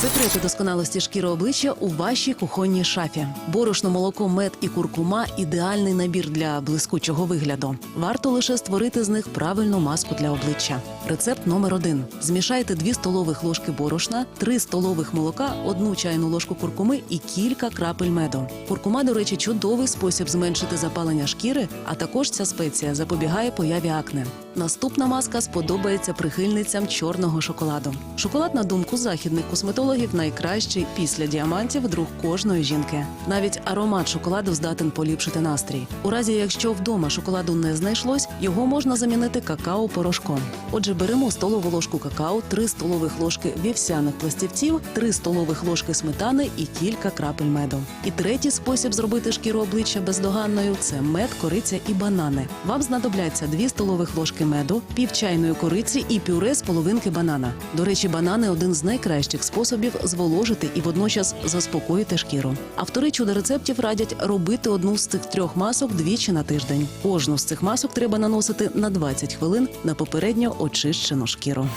Секрети досконалості шкіри обличчя у вашій кухонній шафі. Борошно, молоко, мед і куркума ідеальний набір для блискучого вигляду. Варто лише створити з них правильну маску для обличчя. Рецепт номер один: змішайте 2 столових ложки борошна, 3 столових молока, 1 чайну ложку куркуми і кілька крапель меду. Куркума, до речі, чудовий спосіб зменшити запалення шкіри, а також ця спеція запобігає появі акне. Наступна маска сподобається прихильницям чорного шоколаду. Шоколад, на думку західних косметологів, найкращий після діамантів друг кожної жінки. Навіть аромат шоколаду здатен поліпшити настрій. У разі, якщо вдома шоколаду не знайшлось, його можна замінити какао-порошком. Отже, беремо столову ложку какао, 3 столових ложки вівсяних пластівців, 3 столових ложки сметани і кілька крапель меду. І третій спосіб зробити шкіру обличчя бездоганною це мед, кориця і банани. Вам знадобляться 2 столових ложки меду, пів чайної кориці і пюре з половинки банана. До речі, банани один з найкращих способів зволожити і водночас заспокоїти шкіру. Автори чудо рецептів радять робити одну з цих трьох масок двічі на тиждень. Кожну з цих масок треба наносити на 20 хвилин на попередньо очищену шкіру.